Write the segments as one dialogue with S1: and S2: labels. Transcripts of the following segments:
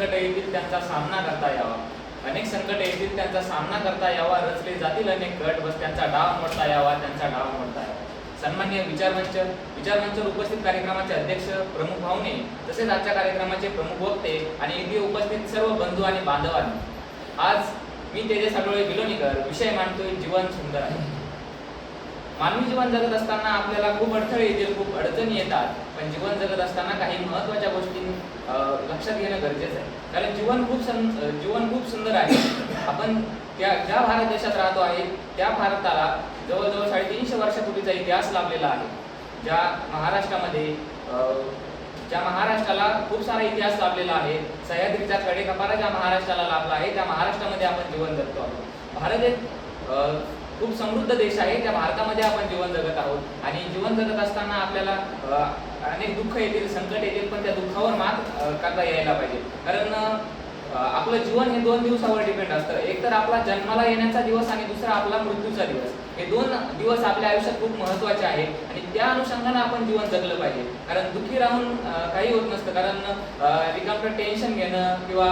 S1: संकट येतील त्यांचा सामना करता यावा. अनेक संकट येतील त्यांचा सामना करता यावा. रचले जातील अनेक गट बस त्यांचा डाव मोडता यावा त्यांचा डाव मोडता यावा. सन्मान्य विचारमंच विचारमंचावर उपस्थित कार्यक्रमाचे अध्यक्ष प्रमुख भावने तसेच आजच्या कार्यक्रमाचे प्रमुख वक्ते आणि इथे उपस्थित सर्व बंधू आणि बांधवांनी. आज मी तेजस आठवळे विलोणीकर विषय मांडतोय जीवन सुंदर आहे. मानवी जीवन जगत असताना आपल्याला खूप अडथळे येतील खूप अडचणी येतात. पण जीवन जगत असताना काही महत्त्वाच्या गोष्टी लक्षात घेणं गरजेचं आहे. कारण जीवन खूप सं जीवन खूप सुंदर आहे. आपण त्या ज्या भारत देशात राहतो आहे त्या भारताला जवळजवळ साडेतीनशे वर्षापूर्वीचा इतिहास लाभलेला आहे. ज्या महाराष्ट्रामध्ये ज्या महाराष्ट्राला खूप सारा इतिहास लाभलेला आहे सह्याद्रीचा कडेकपारा ज्या महाराष्ट्राला लाभला आहे त्या महाराष्ट्रामध्ये आपण जीवन जगतो आहोत. भारत एक खूप समृद्ध देश आहे. त्या भारतामध्ये आपण जीवन जगत आहोत. आणि जीवन जगत असताना आपल्याला अनेक दुःख येतील संकट येतील पण त्या दुःखावर मात करता यायला पाहिजे. कारण आपलं जीवन हे दोन दिवसावर डिपेंड असतं. एक तर आपला जन्माला येण्याचा दिवस आणि दुसरा आपला मृत्यूचा दिवस. हे दोन दिवस आपल्या आयुष्यात खूप महत्त्वाचे आहे आणि त्या अनुषंगाने आपण जीवन जगलं पाहिजे. कारण दुःखी राहून काही होत नसतं. कारण अं, टेन्शन घेणं किंवा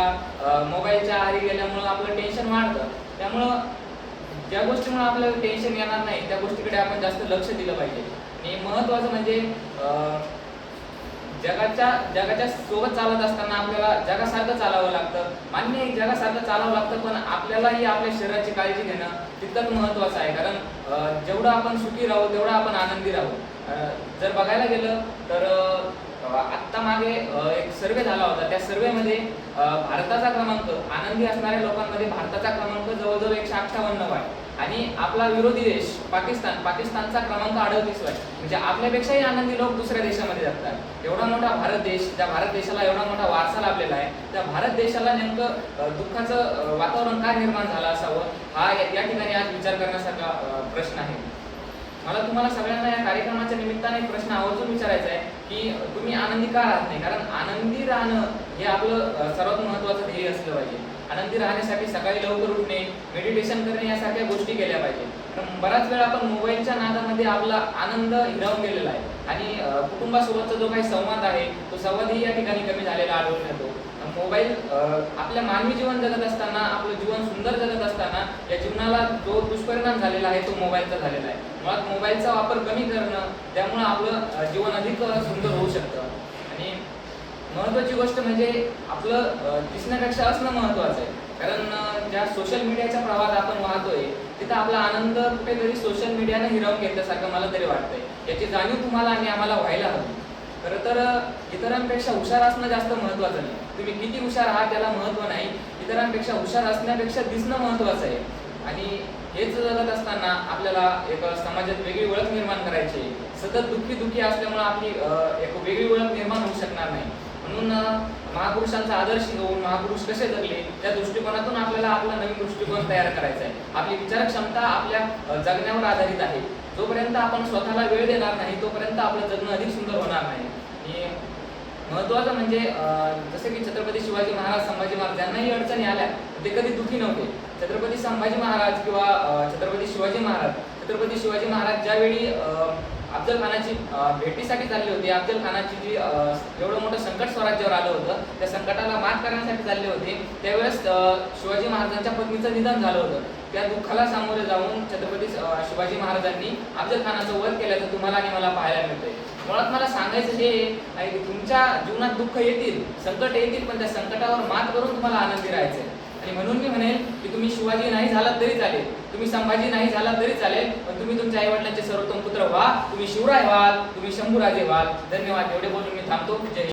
S1: मोबाईलच्या आहारी गेल्यामुळं आपलं टेन्शन वाढतं. त्यामुळं ज्या गोष्टीमुळे आपल्याला टेन्शन येणार नाही. त्या गोष्टीकडे आपण जास्त लक्ष दिलं पाहिजे. आणि महत्त्वाचं म्हणजे अं, जगाच्या जगाच्या सोबत चालत असताना आपल्याला जगासारखं चालावं लागतं. मान्य आहे जगासारखं चालावं लागतं पण आपल्यालाही आपल्या शरीराची काळजी घेणं तितकंच महत्त्वाचं आहे. कारण जेवढं आपण सुखी राहू तेवढं आपण आनंदी राहू. अं, जर बघायला गेलं तर आत्ता मागे एक सर्वे झाला होता. त्या सर्वेमध्ये भारताचा क्रमांक आनंदी असणाऱ्या लोकांमध्ये भारताचा क्रमांक जवळजवळ एकशे अठ्ठावन्न आहे आणि आपला विरोधी देश पाकिस्तान पाकिस्तानचा क्रमांक अडतीस आहे म्हणजे आपल्यापेक्षाही आनंदी लोक दुसऱ्या देशामध्ये जगतात एवढा मोठा भारत देश त्या भारत देशाला एवढा मोठा वारसा लाभलेला आहे. त्या भारत देशाला नेमकं दुःखाचं वातावरण काय निर्माण झालं असावं? हा या ठिकाणी आज विचार करण्यासारखा प्रश्न आहे. मला तुम्हाला सगळ्यांना या कार्यक्रमाच्या निमित्ताने एक प्रश्न आवर्जून विचारायचा आहे. की तुम्ही आनंदी का राहत नाही? कारण आनंदी राहणं हे आपलं सर्वात महत्त्वाचं ध्येय असलं पाहिजे. आनंदी राहण्यासाठी सकाळी लवकर उठणे मेडिटेशन करणे यासारख्या गोष्टी केल्या पाहिजे. कारण बराच वेळ आपण मोबाईलच्या नादामध्ये आपला आनंद हिरावून गेलेला आहे. आणि कुटुंबासोबतचा जो काही संवाद आहे तो संवादही या ठिकाणी कमी झालेला आढळून येतो. मोबाईल आपल्या मानवी जीवन जगत असताना आपलं जीवन सुंदर जगत असताना या जीवनाला जो दुष्परिणाम झालेला आहे तो मोबाईलचा झालेला आहे. मुळात मोबाईलचा वापर कमी करणं त्यामुळं आपलं जीवन अधिक सुंदर होऊ शकतं. आणि महत्त्वाची गोष्ट म्हणजे आपलं दिसण्यापेक्षा असणं महत्त्वाचं आहे. कारण ज्या सोशल मीडियाच्या प्रवाहात आपण वाहतोय तिथं आपला आनंद कुठेतरी सोशल मीडियानं हिरावून घेतल्यासारखं मला तरी वाटतंय. याची जाणीव तुम्हाला आणि आम्हाला व्हायला हवी. खरं तर इतरांपेक्षा हुशार असणं जास्त महत्त्वाचं नाही. तुम्ही किती हुशार आहात त्याला महत्त्व नाही. इतरांपेक्षा हुशार असण्यापेक्षा दिसणं महत्त्वाचं आहे. आणि हेच जगत असताना आपल्याला एक समाजात वेगळी ओळख निर्माण करायची सतत दुःखी दुःखी असल्यामुळे आपली एक वेगळी ओळख निर्माण होऊ शकणार नाही. म्हणून महापुरुषांचा आदर्श घेऊन महापुरुष कसे जगले त्या दृष्टिकोनातून आपल्याला आपला नवीन दृष्टिकोन तयार करायचा आहे. आपली विचार क्षमता आपल्या जगण्यावर आधारित आहे. जोपर्यंत आपण स्वतःला वेळ देणार नाही तोपर्यंत आपलं जगणं अधिक सुंदर होणार नाही. आणि महत्वाचं म्हणजे जसं की छत्रपती शिवाजी महाराज संभाजी महाराज यांनाही अडचणी आल्या ते कधी दुखी नव्हते. छत्रपती संभाजी महाराज किंवा छत्रपती शिवाजी महाराज. छत्रपती शिवाजी महाराज ज्यावेळी अफजल खानाची भेटीसाठी चालले होते अफजल खानाची जी एवढं मोठं संकट स्वराज्यावर आलं होतं त्या संकटाला मात करण्यासाठी चालले होते त्यावेळेस शिवाजी महाराजांच्या पत्नीचं निधन झालं होतं. त्या दुःखाला सामोरे जाऊन छत्रपती शिवाजी महाराजांनी अफजल खानाचं वध केल्याचं तुम्हाला आणि मला पाहायला मिळतंय. मुळात मला सांगायचं हे आहे की तुमच्या जीवनात दुःख येतील संकट येतील पण त्या संकटावर मात करून तुम्हाला आनंदी राहायचं आहे आणि म्हणून मी म्हणेन की तुम्ही शिवाजी नाही झालात तरी चालेल. तुम्ही संभाजी नाही झालात तरी चालेल पण तुम्ही तुमच्या आई वडिलांचे सर्वोत्तम पुत्र व्हा. तुम्ही शिवराय व्हाल तुम्ही शंभूराजे व्हाल. धन्यवाद. एवढे बोलून मी थांबतो. जय